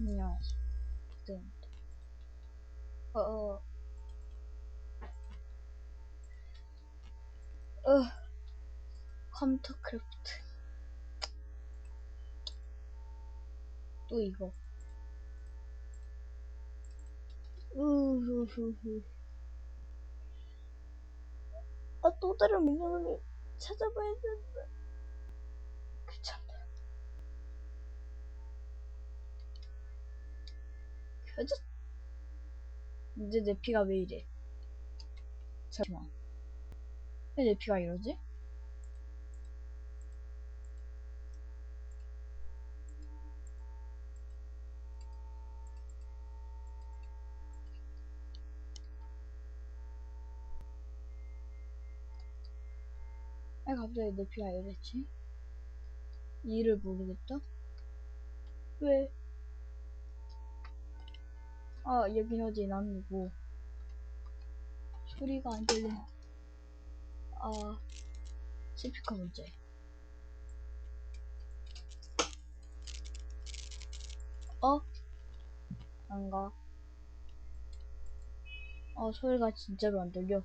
안녕하세요. 네. 어, 어. 어. 컴퓨터 크래프트. 또 이거. 우후후후. 아, 또 다른 민영을 찾아봐야 된다. 켜졌. 이제 내 피가 왜 이래? 잠시만. 왜 내 피가 이러지? 왜 갑자기 내 피가 이랬지? 이유를 모르겠다? 왜? 아, 여긴 어디 아니고. 소리가 안 들리네. 아, 스피커 문제. 어? 안 가. 어, 소리가 진짜로 안 들려.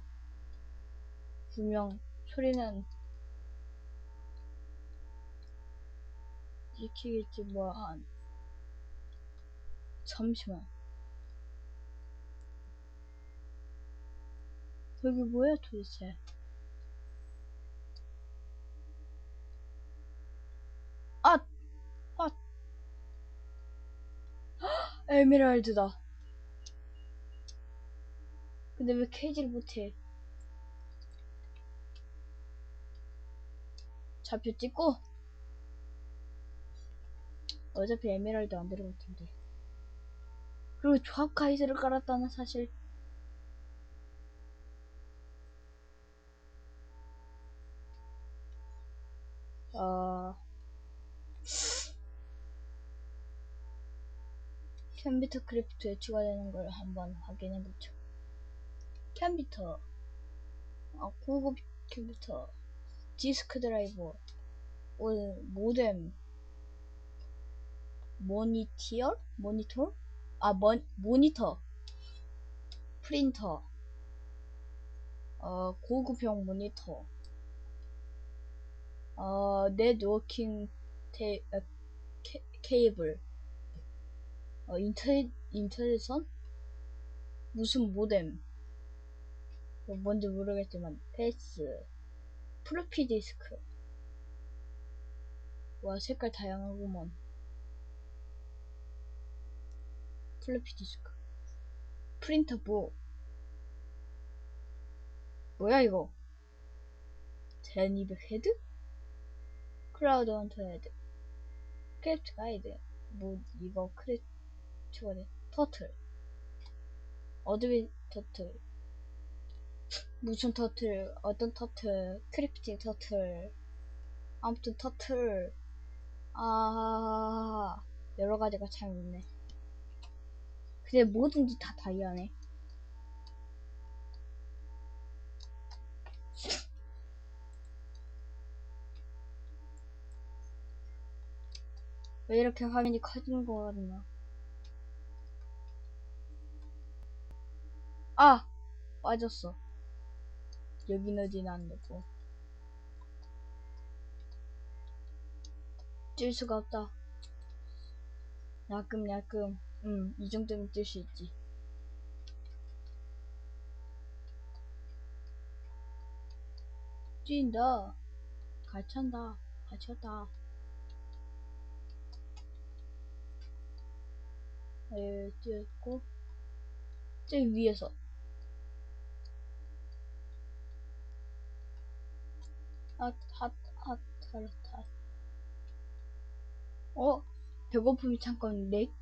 분명 소리는 지키겠지 뭐 한. 잠시만. 여기 뭐야 도대체? 아! 아! 에메랄드다. 근데 왜 캐지를 못해? 좌표 찍고 어차피 에메랄드 안 들어갈 텐데. 그리고 조합 가이드를 깔았다는 사실. 어... 컴퓨터 크래프트에 추가되는 걸 한번 확인해보죠. 컴퓨터, 어, 고급 컴퓨터, 디스크 드라이버, 오, 모뎀, 모니티어? 모니터? 아, 모, 모니터, 프린터, 어, 고급형 모니터, 어, 네트워킹 테, 어, 케, 케이블, 어, 인터넷, 인터넷선? 무슨 모뎀, 뭐 뭔지 모르겠지만, 패스, 프로피 디스크, 와, 색깔 다양하구먼. 플로피 디스크. 프린터 뭐. 뭐야, 이거? 1200 헤드? 크라우드 헌터 헤드. 크래프트 가이드. 뭐, 이거 크래프트 가이드. 터틀. 어드비 터틀. 무슨 터틀, 어떤 터틀, 크래프팅 터틀. 아무튼 터틀. 아, 여러 가지가 참 있네. 근데 뭐든지 다 다이아네. 왜 이렇게 화면이 커지는 거 같나? 아! 빠졌어. 어디는 안 되고. 뛸 수가 없다. 야끔야끔. 음, 이 정도면 뛸 수 있지. 뛴다. 갇힌다. 갇혔다. 에, 뛰었고. 저기 위에서. 핫, 핫, 핫, 핫, 핫. 어? 배고픔이 잠깐 렉?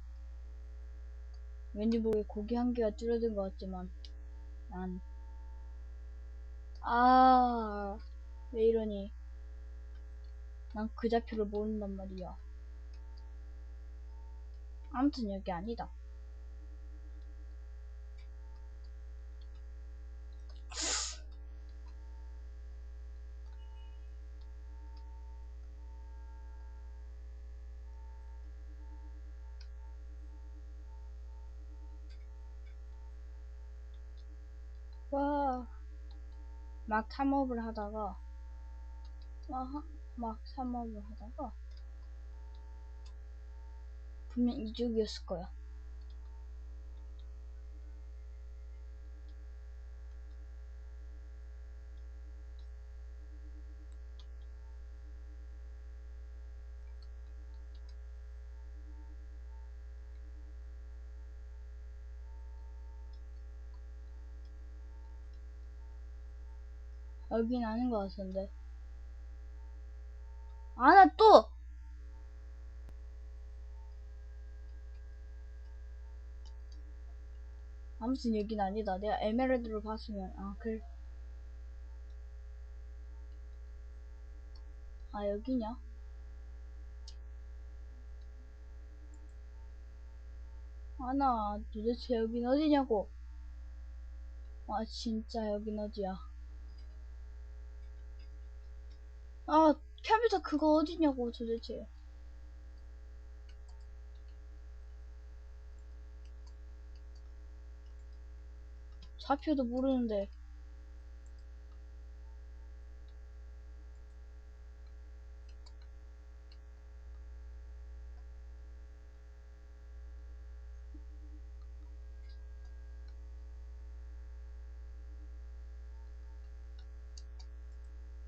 왠지 모르게 고기 한 개가 줄어든 것 같지만 난 아, 왜 이러니? 난그 좌표를 모른단 말이야. 아무튼 여기 아니다. 와, 막 탐업을 하다가, 와, 막 탐업을 하다가, 분명 이쪽이었을 거야. 여긴 아닌 것 같은데. 아, 나 또! 아무튼 여긴 아니다. 내가 에메랄드로 봤으면, 아, 그래. 아, 여기냐? 아, 나 도대체 여긴 어디냐고. 아, 진짜 여긴 어디야. 아, 컴퓨터 그거 어디냐고, 도대체. 좌표도 모르는데.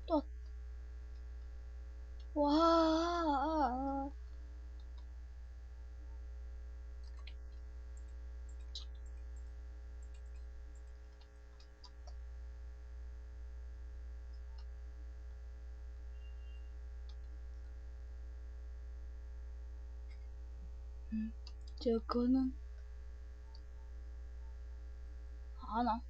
또. 와. 음, 저거는 아나.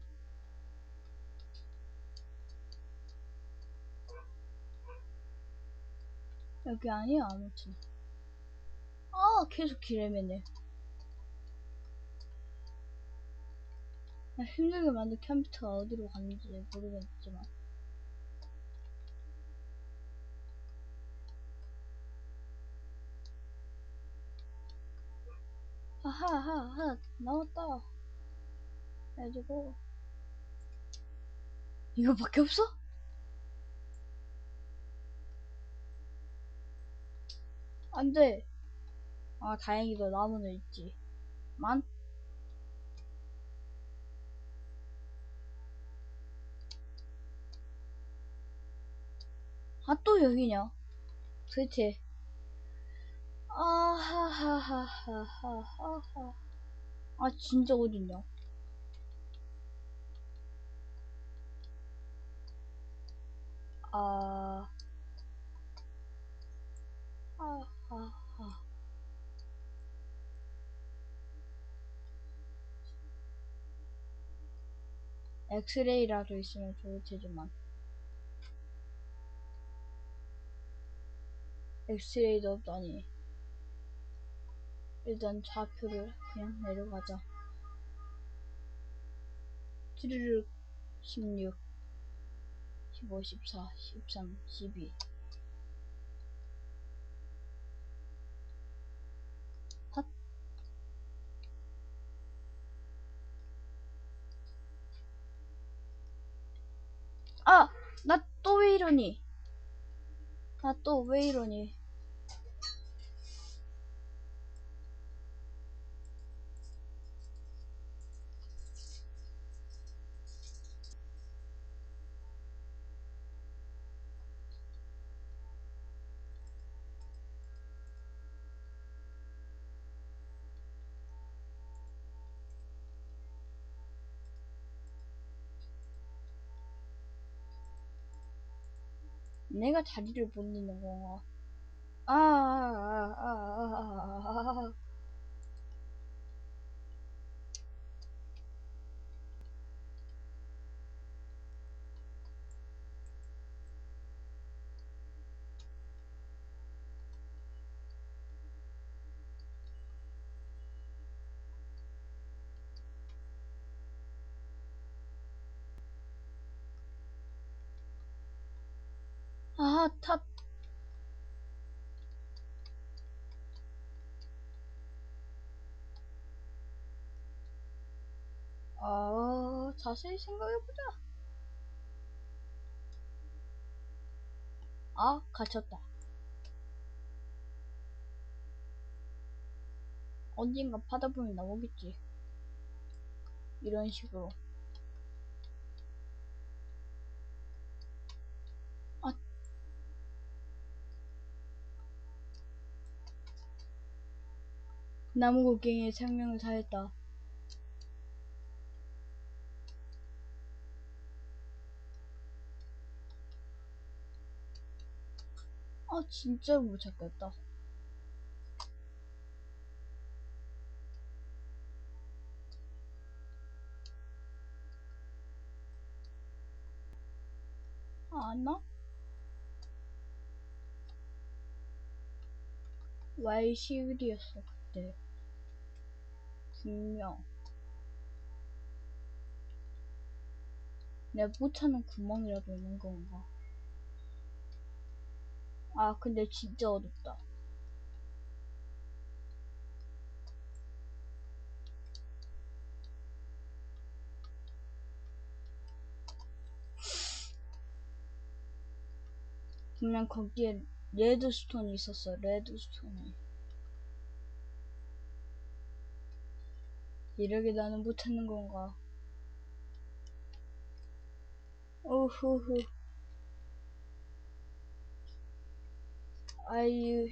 여기 아니야, 아무튼. 아, 계속 길에매네. 힘들게 만든 컴퓨터가 어디로 갔는지 모르겠지만. 하하하하, 나왔다. 해가지고. 이거밖에 없어? 안 돼. 아, 다행히도 나무는 있지. 만? 아, 또 여기냐? 도대체. 아하하하하하하. 아, 진짜 어딨냐? 아. 아하하. 엑스레이라도 있으면 좋을 테지만. 엑스레이도 없다니. 일단 좌표를 그냥 내려가자. 쭈르륵 16 15 14 13 12 핫 아! 나 또 왜 이러니? 나 또 왜 이러니? 내가 자리를 못 내는 건가? 아, 아, 아, 아, 아, 아, 아. 아, 탑. 아, 자세히 생각해보자. 아, 갇혔다. 언젠가 파다 보면 나오겠지. 이런 식으로. 아. 나무 곡괭이의 생명을 다했다. 아, 진짜 못 찾겠다. 아, 안 나? Y 시율이었어 그때 분명. 내가 못 찾는 구멍이라도 있는 건가? 아 근데 진짜 어둡다. 분명 거기에 레드스톤이 있었어 레드스톤이 이러게 나는 못 찾는 건가? 오후후. 아유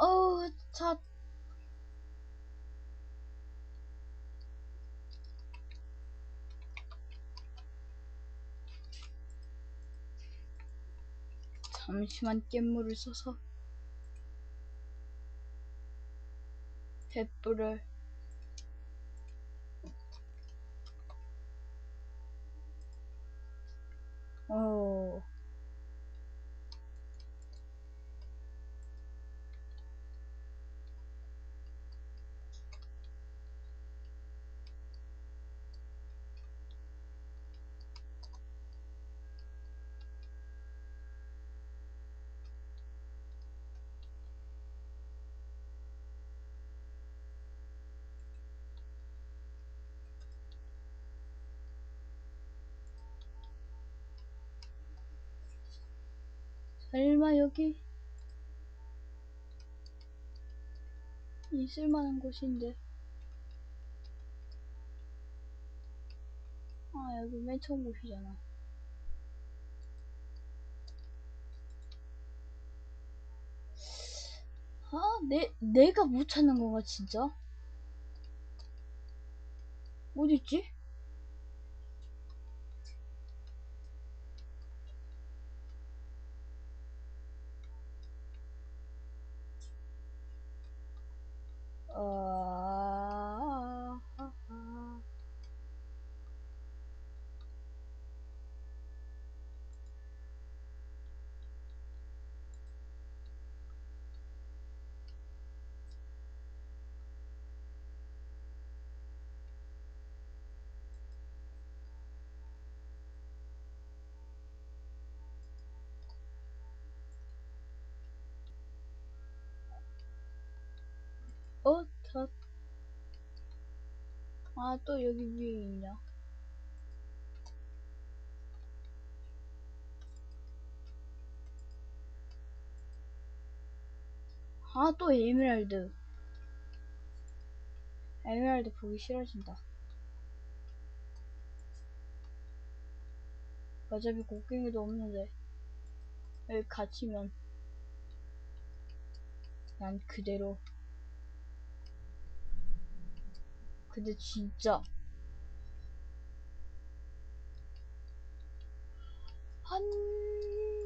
어우 차. 잠시만 깻물을 써서 Februar 설마 여기 있을만한 곳인데 아 여기 맨 처음 곳이잖아 아, 내, 내가 못 찾는 건가, 진짜? 어딨지? 아, 어, 다. 아, 또 여기 위에 있냐? 아, 또 에메랄드. 에메랄드 보기 싫어진다. 어차피 곡괭이도 없는데. 여기 갇히면. 난 그대로. 근데 진짜. 안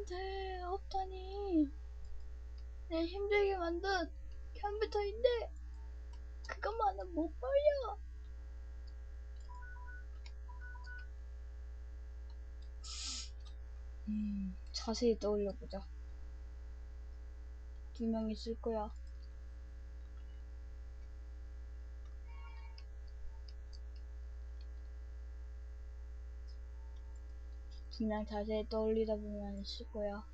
돼, 없다니. 내 힘들게 만든 컴퓨터인데, 그것만은 못 벌려. 음, 자세히 떠올려보자. 두 명 있을 거야. 분명 자세히 떠올리다 보면 거야.